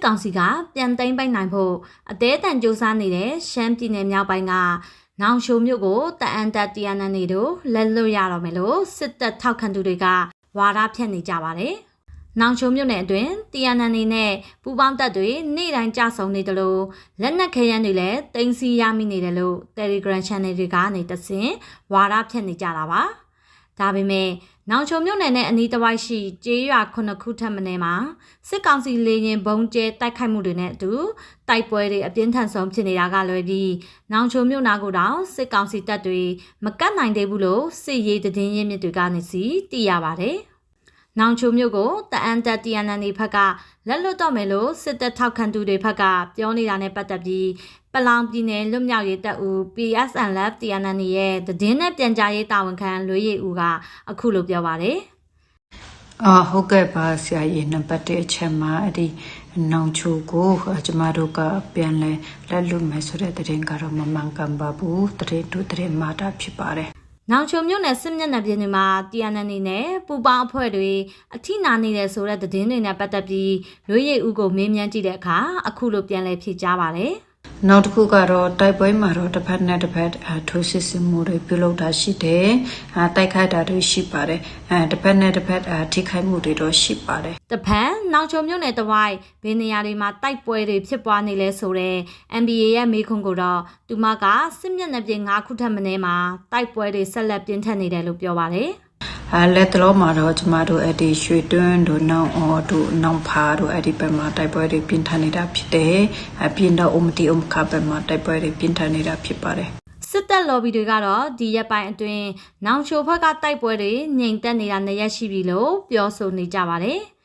စစ်ကောင်စီကပြန်သိမ်းပိုက်နိုင်ဖို့အသေးအတန်စ조사နေတဲ့ရှမ်းပြည်နယ်မြောက်ပိုင်းကနောင်ရှိုမြို့ကိုတအန်တက်တီယန်နန်နေတို့လက်လွတ်ရတော့မယ်လို့စစ်တပ်ထောက်ခံသူတွေကဝါဒဖြန့်နေကြပါတယ်။နောင်ချိုမြို့နယ်အတွင်းတီယန်နန်နေနဲ့ပူပေါင်းတပ်တွေနေ့တိုင်းကြဆုံနေတယ်လို့လက်နက်ခဲယမ်းတွေလည်းတင်စီရမိနေတယ်လို့ Telegram Channel တွေကနေတဆင့်ဝါဒဖြန့်နေကြတာပါ။ ဒါပေမဲ့နောင်ချုံမြို့နယ်နဲ့အနီးတစ်ဝိုက်ရှိကျေးရွာခုနှစ်ခုထပ်မံမှာစစ်ကောင်စီလေရင်ဘုံကျဲတိုက်ခိုက်မှုတွေနဲ့အတူတိုက်ပွဲတွေအပြင်းထန်ဆုံးဖြစ်နေတာကလွယ်ပြီးနောင်ချုံမြို့နာကိုတောင်စစ်ကောင်စီတပ်တွေမကတ်နိုင်သေးဘူးလို့စစ်ရေးသတင်းရင်းမြစ်တွေကနေစီသိရပါတယ်။ နောင်ချုံမြို့ကိုတအန်တက်တီယန်နန်ဒီဘက်ကလက်လွတ်တော့မယ်လို့စစ်တပ်ထောက်ခံသူတွေဘက်ကပြောနေတာနဲ့ပတ်သက်ပြီးပလောင်ပြည်နယ်လွတ်မြောက်ရေးတပ်ဦး PSN Lab TNN ရဲ့သတင်းနဲ့ပြန်ကြားရေးတာဝန်ခံလွေးရည်ဦးကအခုလိုပြောပါတယ်အာဟုတ်ကဲ့ပါဆရာကြီးနံပါတ်1အချက်မှာအဲ့ဒီနောင်ချိုကိုကျမတို့ကပြန်လဲလက်လွတ်မယ်ဆိုတဲ့သတင်းကတော့မမှန်ကန်ပါဘူးသတင်းတူသတင်းမှားတာဖြစ်ပါတယ်။ နောင်ချုံမြို့နယ်စစ်မျက်နှာပြင်တွေမှာ TNN နဲ့ပူပေါင်းအဖွဲ့တွေအထိနာနေတယ်ဆိုတဲ့သတင်းတွေနဲ့ပတ်သက်ပြီးလွေးရည်ဦးကိုမေးမြန်းကြည့်တဲ့အခါအခုလိုပြန်လဲဖြေကြားပါတယ်။ နောက်တစ်ခုကတော့တိုက်ပွဲမှာတော့တစ်ဖက်နဲ့တစ်ဖက်အထိုးစစ်ဆင်မှုတွေပြုလုပ်တာရှိတယ်အတိုက်ခိုက်တာတွေရှိပါတယ်အဲတစ်ဖက်နဲ့တစ်ဖက်အထိခိုက်မှုတွေတော့ရှိပါတယ်တပန်နောင်ချုံမြို့နယ်တဝိုက်ဘယ်နေရာတွေမှာတိုက်ပွဲတွေဖြစ်ပွားနေလဲဆိုတော့ NBA ရဲ့မေးခွန်းကိုတော့သူမကစစ်မျက်နှာပြင်၅ခုထပ်မင်းမှာတိုက်ပွဲတွေဆက်လက်ပြင်းထန်နေတယ်လို့ပြောပါတယ် အဲလက်တလုံးမှာတော့ကျမတို့အဲ့ဒီရွှေတွန်းတို့နောင်အော်တို့နောင်ဖာတို့အဲ့ဒီဘက်မှာတိုက်ပွဲတွေပြင်းထန်နေတာဖြစ်တယ်အပြင်တော့အုံမတီအုံခဘက်မှာတိုက်ပွဲတွေပြင်းထန်နေတာဖြစ်ပါတယ်စစ်တပ်လော်ဘီတွေကတော့ဒီရက်ပိုင်းအတွင်းနောင်ချိုဘက်ကတိုက်ပွဲတွေငြိမ်သက်နေတာနှစ်ရက်ရှိပြီလို့ပြောဆိုနေကြပါတယ်။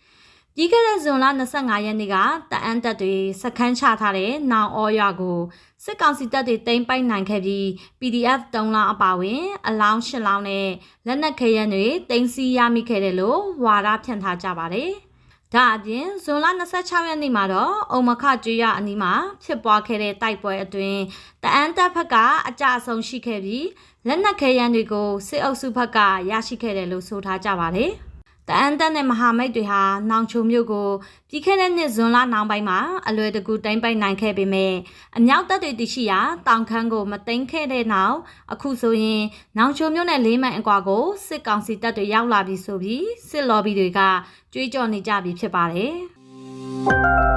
ပြီးခဲ့တဲ့ဇွန်လ25ရက်နေ့ကတအန်တပ်တွေစခန်းချထားတဲ့နောင်အောရွာကိုစစ်ကောင်စီတပ်တွေတိမ့်ပိုက်နိုင်ခဲ့ပြီး PDF 3လောင်းအပါအဝင် အလောင်း8လောင်းနဲ့လက်နက်ခဲယမ်းတွေတင်စီရမိခဲ့တယ်လို့ဝါဒဖြန့်ထားကြပါတယ်။ဒါအပြင်ဇွန်လ26ရက်နေ့မှာတော့အုံမခကျွေးရအနီးမှာဖြစ်ပွားခဲ့တဲ့တိုက်ပွဲအတွင်းတအန်တပ်ဖက်ကအကြအဆုံးရှိခဲ့ပြီးလက်နက်ခဲယမ်းတွေကိုစစ်အုပ်စုဘက်ကရရှိခဲ့တယ်လို့ဆိုထားကြပါတယ်။ တအန်တပ်နဲ့မဟာမိတ်တွေဟာနောင်ချုံမြို့ကိုပြီးခဲ့တဲ့နှစ်ဇွန်လနောက်ပိုင်းမှာအလွယ်တကူတိုင်းပိုက်နိုင်ခဲ့ပေမဲ့အမြောက်တပ်တွေတရှိရာတောင်ခမ်းကိုမသိမ်းခဲ့တဲ့နောက်အခုဆိုရင်နောင်ချုံမြို့နဲ့လေးမိုင်အကွာကိုစစ်ကောင်စီတပ်တွေရောက်လာပြီဆိုပြီးစစ်လော်ဘီတွေကကြွေးကြော်နေကြပြီဖြစ်ပါတယ်။